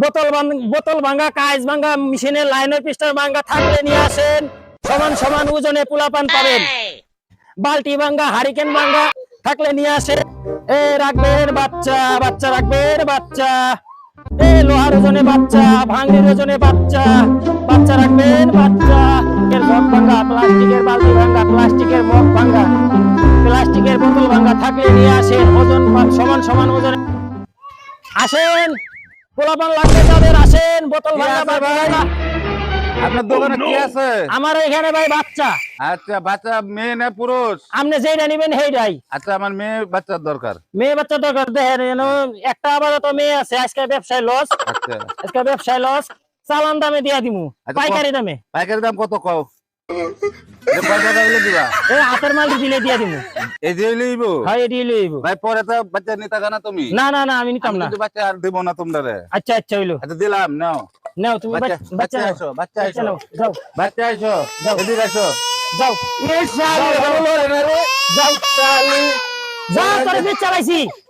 বোতল বোতল ভাঙ্গা কাইজ ভাঙ্গা মেশিনের লাইনের পিস্টার ভাঙ্গা থাকলে নিয়ে আসেন। সমান সমান ওজনে পোলাপান পাবেন। বালতি ভাঙ্গা হারিকেন ভাঙ্গা থাকলে নিয়ে আসেন। এ রাখবেন বাচ্চা বাচ্চা রাখবেন বাচ্চা। এ লোহার ওজনে বাচ্চা ভাঙ্গের ওজনে বাচ্চা। বাচ্চা রাখবেন বাচ্চা। এর মগ ভাঙ্গা প্লাস্টিকের বালতি ভাঙ্গা প্লাস্টিকের মগ ভাঙ্গা প্লাস্টিকের বোতল ভাঙ্গা থাকলে নিয়ে আসেন। ওজন সমান সমান ওজনে। আসেন। পোলাপান লাগবে যাদের আসেন বোতল। আপনার দোকানে কি আছে? আমার এখানে ভাই বাচ্চা। আচ্ছা বাচ্চা মেয়ে না পুরুষ? আপনি যেটা নিবেন সেইটাই। আচ্ছা আমার মেয়ে বাচ্চার দরকার। মেয়ে বাচ্চা দরকার দেখেন একটা আপাতত মেয়ে আছে আজকে ব্যবসায় লস আচ্ছা। আজকে ব্যবসায় লস চালান দামে দিয়া দিমু। আচ্ছা, পাইকারি দামে। পাইকারি দাম কত কও? কয় টাকা হইলে দিবা। এই হাতের মাল দিলে দিয়া দিমু। এই যে লইব হয় এটি লইব ভাই পরে তো বাচ্চা নিতে না তুমি? না না না আমি নিতাম না। বাচ্চা আর দিব না তোমরা। আচ্ছা আচ্ছা হইল। আচ্ছা দিলাম নাও। নাও তুমি বাচ্চা বাচ্চা- বাচ্চা বাচ্চা আসো বাচ্চা বাচ্চা আসো। যাও। বাচ্চা আসো যাও। এদিকে আসো। যাও। যাও যাও। তোর বিচ্ছা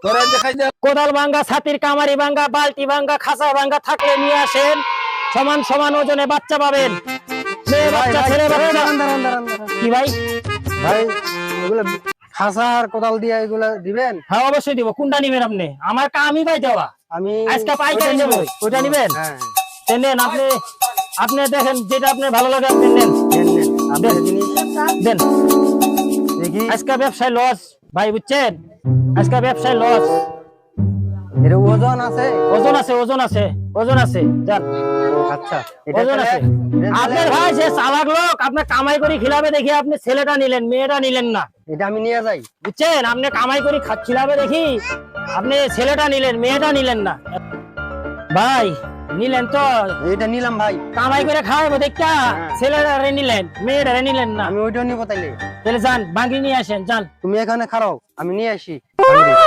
তোরা দেখাই যা কোদাল ভাঙ্গা ছাতির কামারি ভাঙ্গা বালতি ভাঙ্গা খাসা ভাঙ্গা থাকলে নিয়ে আসেন। সমান সমান ওজনে বাচ্চা পাবেন। মেয়ে বাচ্চা ছেলে বাচ্চা। কি ভাই? ভাই এগুলো খাসা আর কোদাল দিয়ে এগুলো দিবেন? হ্যাঁ অবশ্যই দিব। কোনটা নিবেন আপনি? আমার কামই ভাই দেওয়া। আমি আজকে পাইকারি নেব। নিবো। ওইটা নিবেন? হ্যাঁ নেন আপনি আপনি দেখেন যেটা আপনার ভালো লাগে আপনি নেন। নেন নেন আপনার জিনিস দেন। দেখি। আজকে ব্যবসায় লস। ভাই বুঝছেন? আজকে ব্যবসায় লস। এর ওজন আছে? ওজন আছে ওজন আছে। ওজন আছে আচ্ছা ওজন আছে। আপনার ভাই সে চালাক লোক আপনার কামাই করে খিলাবে দেখি আপনি ছেলেটা নিলেন মেয়েটা নিলেন না। এটা আমি নিয়ে যাই। বুঝছেন? আপনি কামাই করে খিলাবে দেখি আপনি ছেলেটা নিলেন মেয়েটা নিলেন না। ভাই নিলেন তো। এটা নিলাম ভাই। কামাই করে খাওয়াবো দেখা ছেলেটা নিলেন মেয়েটা নিলেন না। আমি ওইটা নিবো তাইলে। তাহলে যান বাঙ্গি নিয়ে আসেন যান। তুমি এখানে খারাও আমি নিয়ে আসি।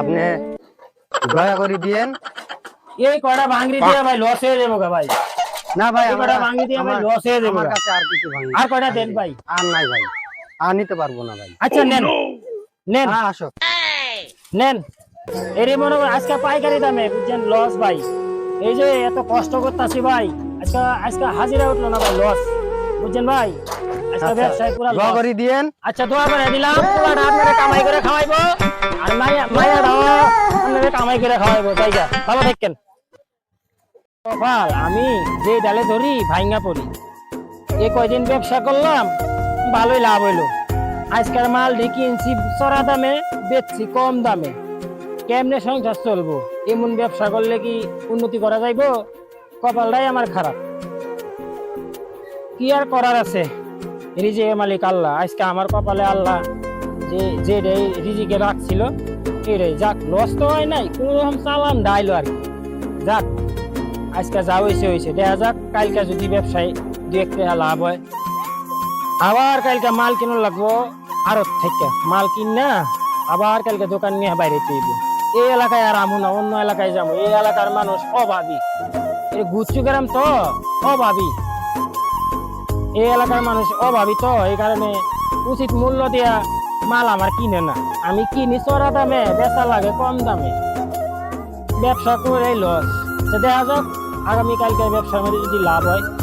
আপনি দয়া করে দিয়েন। এই কয়টা ভাঙ্গি দিয়ে ভাই লস হয়ে যাব গা ভাই। না ভাই কয়টা ভাঙ্গি দিয়ে ভাই লস হয়ে যাব আমার কাছে আর কিছু ভাঙি আর কয়টা দেন ভাই। আর নাই ভাই। আর নিতে পারব না ভাই। আচ্ছা নেন। নেন। হ্যাঁ আসো। নেন। এরই মনে করেন আজকে পাইকারি দামে বুঝছেন লস ভাই। এই যে এত কষ্ট করতেছি ভাই আজকে আজকে হাজিরা উঠল না ভাই লস বুঝছেন ভাই? দয়া করে দিয়েন। আচ্ছা দোয়া করে দিলাম পোলাটা আপনারা কামাই করে খাওয়াইবো। আর মায়া মায়াটাও আপনারা কামাই করে খাওয়াইবো জায়গা ভালো থাকেন কপাল আমি যে ডালে ধরি ভাইঙ্গা পড়ি। এ কয়দিন ব্যবসা করলাম ভালোই লাভ হইল। আজকের মাল কিনছি চড়া দামে বেচছি কম দামে। কেমনে সংসার চলবো? এমন ব্যবসা করলে কি উন্নতি করা যাইবো? কপালটাই আমার খারাপ। কি আর করার আছে? রিজিকের মালিক আল্লাহ, আজকে আমার কপালে আল্লাহ যে যে রিজিকে রাখছিল, এরে যাক লস তো হয় নাই, কোন রকম চালান ডাইলো আর কি। যাক, আজকে যা হয়েছে হয়েছে দেখা যাক, কালকে যদি ব্যবসায় দু এক লাভ হয়। আবার কালকে মাল কিনো লাগবো আরও থেকে। মাল কিন না, আবার কালকে দোকান নিয়ে বাইরে তুইব এই এলাকায় আর আমু না, অন্য এলাকায় যাব। এই এলাকার মানুষ অভাবী। এই গুচ্ছু গ্রাম তো অভাবী। এই এলাকার মানুষ অভাবী তো এই কারণে উচিত মূল্য দিয়া মাল আমার কিনে না। আমি কিনি চড়া দামে, বেচা লাগে কম দামে। ব্যবসা করে লস। দেখা যাক, আগামীকালকে ব্যবসা যদি লাভ হয়।